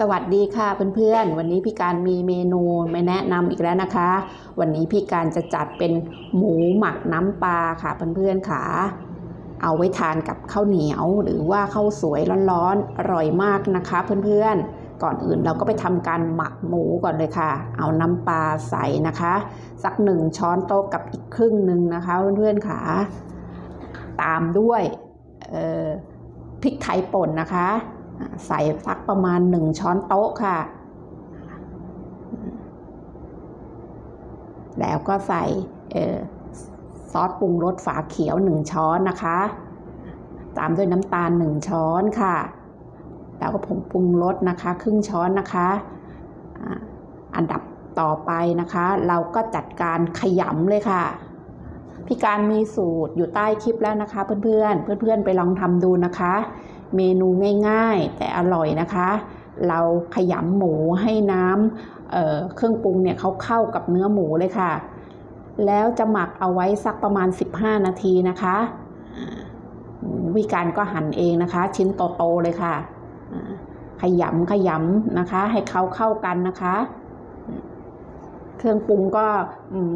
สวัสดีค่ะเพื่อนๆ วันนี้พี่การมีเมนูมาแนะนำอีกแล้วนะคะ วันนี้พี่การจะจัดเป็นหมูหมักน้ำปลาค่ะเพื่อนๆค่ะ เอาไว้ทานกับข้าวเหนียวหรือว่าข้าวสวยร้อนๆอร่อยมากนะคะเพื่อนๆ ก่อนอื่นเราก็ไปทำการหมักหมูก่อนเลยค่ะ เอาน้ำปลาใส่นะคะ สักหนึ่งช้อนโต๊ะกับอีกครึ่งหนึ่งนะคะเพื่อนๆค่ะ ตามด้วยพริกไทยป่นนะคะ ใส่สักประมาณหนึ่งช้อนโต๊ะค่ะ แล้วก็ใส่ซอสปรุงรสฝาเขียวหนึ่งช้อนนะคะ ตามด้วยน้ำตาลหนึ่งช้อนค่ะ แล้วก็ผงปรุงรสนะคะ ครึ่งช้อนนะคะ อันดับต่อไปนะคะ เราก็จัดการขยำเลยค่ะพี่การมีสูตรอยู่ใต้คลิปแล้วนะคะ เพื่อนๆ เพื่อนๆ ไปลองทำดูนะคะ เมนูง่ายๆ แต่อร่อยนะคะ เราขยำหมูให้น้ำเเครื่องปรุงเนี่ยเขาเข้ากับเนื้อหมูเลยค่ะ แล้วจะหมักเอาไว้สักประมาณ 15 นาทีนะคะวิการก็หั่นเองนะคะ ชิ้นโตๆเลยค่ะ ขยำขยำนะคะ ให้เขาเข้ากันนะคะ เครื่องปรุงก็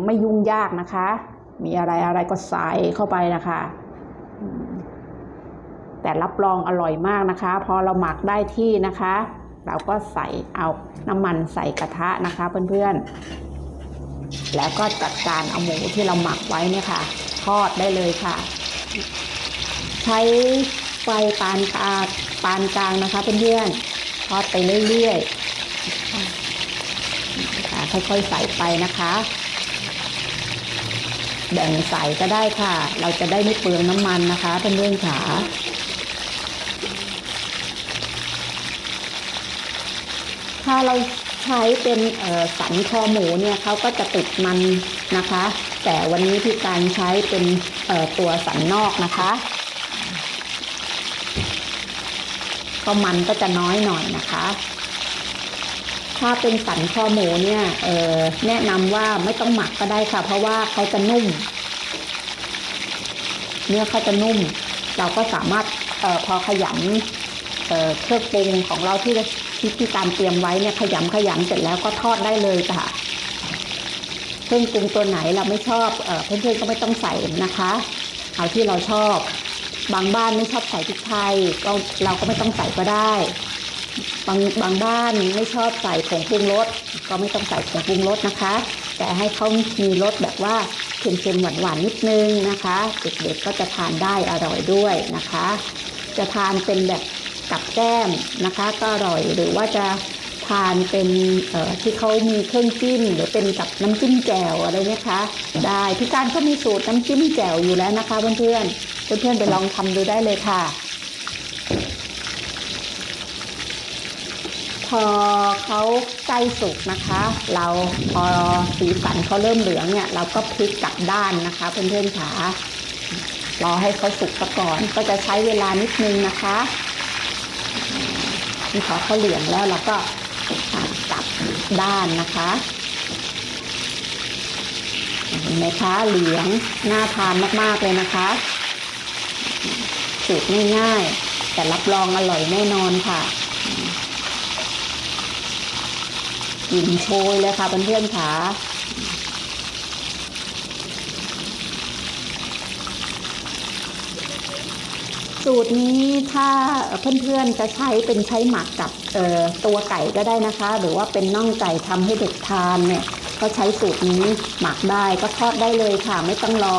ไม่ยุ่งยากนะคะ มีอะไรอะไรก็ใส่เข้าไปนะคะ แต่รับรองอร่อยมากนะคะ พอเราหมักได้ที่นะคะ เราก็ใส่เอาน้ำมันใส่กระทะนะคะเพื่อนๆ แล้วก็จัดการเอาหมูที่เราหมักไว้เนี่ยค่ะ ทอดได้เลยค่ะ ใช้ไฟปานกลางปานกลางนะคะเพื่อนๆ ทอดไปเรื่อยๆค่ะค่อยๆใส่ไปนะคะแบ่งใส่ก็ได้ค่ะ เราจะได้ไม่เปลืองน้ำมันนะคะเพื่อนๆค่ะ ถ้าเราใช้เป็นสันคอหมูเนี่ยเขาก็จะติดมันนะคะ แต่วันนี้พี่การใช้เป็นตัวสันนอกนะคะก็มันก็จะน้อยหน่อยนะคะ ถ้าเป็นสันคอหมูเนี่ยแนะนำว่าไม่ต้องหมักก็ได้ค่ะ เพราะว่าเขาจะนุ่ม เนื้อเขาจะนุ่ม เราก็สามารถออพอขยำ เเครื่องปรุงของเราที่ที่ที่การเตรียมไว้เนี่ยขยำขยำเสร็จแล้วก็ทอดได้เลยค่ะเครื่องปรุงตัวไหนเราไม่ชอบเออเพื่อนๆก็ไม่ต้องใส่นะคะเอาที่เราชอบบางบ้านไม่ชอบใส่พริกไทยก็เราก็ไม่ต้องใส่ก็ได้ บางบางบ้านไม่ชอบใส่ผงปรุงรสก็ไม่ต้องใส่ผงปรุงรสนะคะ แต่ให้เขามีรสแบบว่าเค็มๆหวานๆนิดนึงนะคะเด็กๆก็จะทานได้อร่อยด้วยนะคะ จะทานเป็นแบบ กับแก้มนะคะ ก็อร่อยหรือว่าจะทานเป็นที่เขามีเครื่องจิ้มหรือเป็นกับน้ำจิ้มแจ่วอะไรเนี่ยคะ ได้พี่การก็มีสูตรน้ำจิ้มแจ่วอยู่แล้วนะคะเพื่อนๆเพื่อนๆไปลองทำดูได้เลยค่ะ พอเขาใกล้สุกนะคะ เราพอสีสันเขาเริ่มเหลืองเนี่ยเราก็พลิกกลับด้านนะคะเพื่อนๆค่ะรอให้เขาสุกซะก่อนก็จะใช้เวลานิดนึงนะคะ นี่พอเขาเหลืองแล้วเราก็กลับด้านนะคะเห็นไหมคะเหลืองน่าทานมากๆเลยนะคะสูตรง่ายๆ แต่รับรองอร่อยแน่นอนค่ะกลิ่นโชยเลยค่ะเพื่อนๆค่ะ สูตรนี้ถ้าเพื่อนๆจะใช้เป็นใช้หมักกับตัวไก่ก็ได้นะคะ หรือว่าเป็นน่องไก่ทำให้เด็กทานเนี่ยก็ใช้สูตรนี้หมักได้ก็ทอดได้เลยค่ะ ไม่ต้องรอ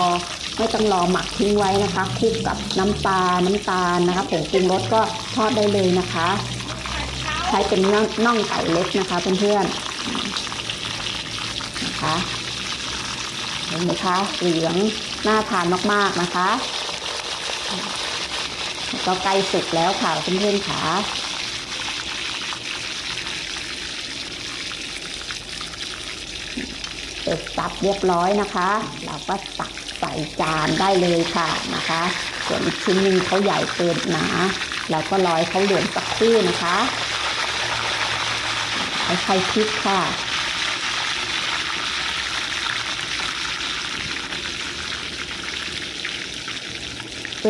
ไม่ต้องรอหมักทิ้งไว้นะคะคลุกกับน้ำปลาน้ำตาลนะคะผงปรุงรสก็ทอดได้เลยนะคะ ใช้เป็นน่องน่องไก่เล็กนะคะเพื่อนๆนะคะเห็นไหมคะเหลืองน่าทานมากๆนะคะ ก็ใกล้สุกแล้วค่ะเพื่อนๆค่ะเสร็จสับเรียบร้อยนะคะ เราก็ตักใส่จานได้เลยค่ะนะคะ ส่วนชิ้นนึงเขาใหญ่เกินหนาเราก็รอยเขาเหลืองสักครู่นะคะค่อยๆพลิกค่ะ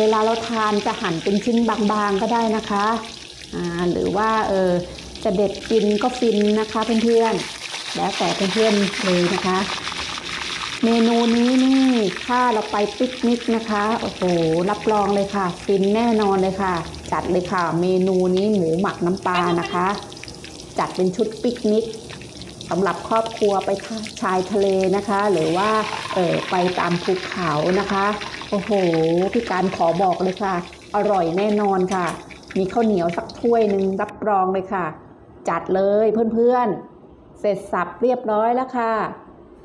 เวลาเราทานจะหั่นเป็นชิ้นบางๆก็ได้นะคะหรือว่าเออจะเด็ดกินก็ฟินนะคะเพื่อนๆแล้วแต่เพื่อนๆเลยนะคะ เมนูนี้นี่ถ้าเราไปปิกนิกนะคะโอ้โหรับรองเลยค่ะ ฟินแน่นอนเลยค่ะ จัดเลยค่ะ เมนูนี้หมูหมักน้ำปลานะคะ จัดเป็นชุดปิกนิกสำหรับครอบครัวไปชายทะเลนะคะ หรือว่าเออไปตามภูเขานะคะ โอ้โห พี่การขอบอกเลยค่ะ อร่อยแน่นอนค่ะ มีข้าวเหนียวสักถ้วยหนึ่งรับรองเลยค่ะ จัดเลยเพื่อนๆ เสร็จสับเรียบร้อยแล้วค่ะ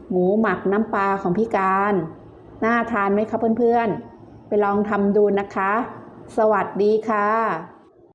หมูหมักน้ำปลาของพี่การ น่าทานไหมคะเพื่อนๆ ไปลองทำดูนะคะ สวัสดีค่ะ